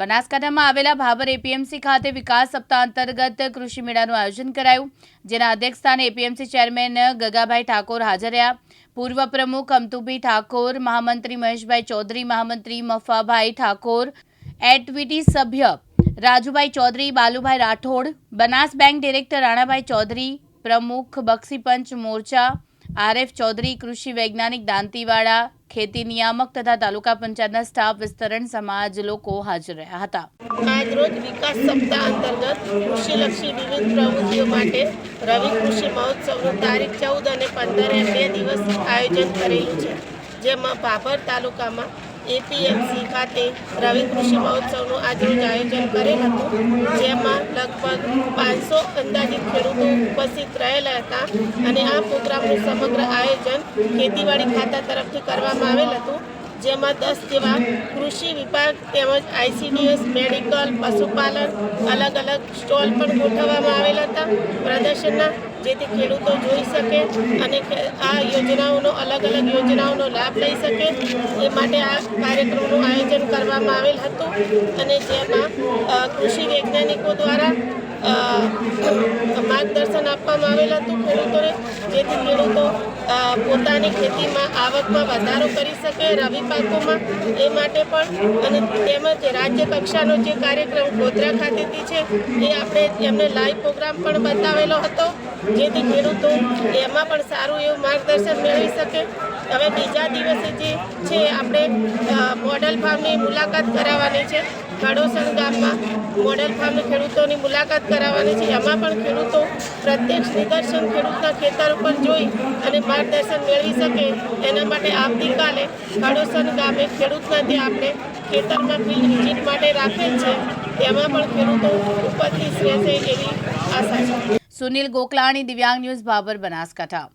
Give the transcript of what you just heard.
બનાસકાંઠામાં આવેલા ભાભર એપીએમસી ખાતે વિકાસ સપ્તાહ અંતર્ગત કૃષિ મેળાનું આયોજન કરાયું, જેના અધ્યક્ષસ્થાને એપીએમસી ચેરમેન ગગાભાઈ ઠાકોર હાજર રહ્યા. પૂર્વ પ્રમુખ અમતુભાઈ ઠાકોર, મહામંત્રી મહેશભાઈ ચૌધરી, મહામંત્રી મફાભાઈ ઠાકોર એટવીટી સભ્ય રાજુભાઈ ચૌધરી, બાલુભાઈ રાઠોડ, બનાસ બેંક ડિરેક્ટર રાણાભાઈ ચૌધરી, પ્રમુખ બક્ષીપંચ મોરચા આરએફ ચૌધરી, કૃષિ વૈજ્ઞાનિક દાંતીવાડા, ખેતી નિયામક તથા તાલુકા પંચાયતના સ્ટાફ વિસ્તરણ સમાજ લોકો હાજર રહ્યા હતા. આજરોજ વિકાસ સપ્તાહ અંતર્ગત કૃષિલક્ષી વિવિધ પ્રવૃત્તિઓ માટે રવિ કૃષિ મહોત્સવનું તારીખ ચૌદ અને પંદરે બે દિવસ આયોજન કરેલું છે. જેમાં ભાભર તાલુકામાં એપીએમસી ખાતે રવિ કૃષિ મહોત્સવનું આજરોજ આયોજન કરેલ હતું, જેમાં લગભગ પાંચસો અંદાજિત ખેડૂતો ઉપસ્થિત રહેલા હતા અને આ પ્રોગ્રામનું સમગ્ર આયોજન ખેતીવાડી ખાતા તરફથી કરવામાં આવેલ હતું, જેમાં દસ જેવા કૃષિ વિભાગ તેમજ આઈસીડીએસ, મેડિકલ, પશુપાલન અલગ અલગ સ્ટોલ પણ ગોઠવવામાં આવેલા હતા. પ્રદર્શનના જેથી ખેડૂતો જોઈ શકે અને આ યોજનાઓનો અલગ અલગ યોજનાઓનો લાભ લઈ શકે. એ માટે આ કાર્યક્રમનું આયોજન કરવામાં આવેલ હતું અને જેમાં કૃષિ વૈજ્ઞાનિકો દ્વારા માર્ગદર્શન આપવામાં આવેલ હતું ખેડૂતોને જેથી ખેડૂતો પોતાની ખેતીમાં આવકમાં વધારો કરી શકે, રવિ પાકોમાં એ માટે પણ અને તેમજ રાજ્ય કક્ષાનો જે કાર્યક્રમ ગોધરા ખાતેથી છે, એ આપણે એમને લાઈવ પ્રોગ્રામ પણ બતાવેલો હતો, જેથી ખેડૂતો એમાં પણ સારું એવું માર્ગદર્શન મેળવી શકે. હવે બીજા દિવસે જે છે, આપણે મોડલ ફાર્મની મુલાકાત કરાવવાની છે. ખડોસણ ગામમાં મોડલ ફાર્મ ખેડૂતોની મુલાકાત કરાવવાની છે. એમાં પણ ખેડૂતો પ્રત્યક્ષ નિદર્શન ખેડૂતના ખેતર ઉપર જોઈ અને માર્ગદર્શન મેળવી શકે. એના માટે આવતીકાલે ખડોસણ ગામે ખેડૂતના જે આપણે ખેતરમાં ફિલ્ડ વિઝિટ માટે રાખેલ છે. તેમાં પણ ખેડૂતો ઉપસ્થિત રહેશે એવી આશા છે. સુનિલ ગોકલાણી, દિવ્યાંગ ન્યૂઝ, ભાભર બનાસકાંઠા.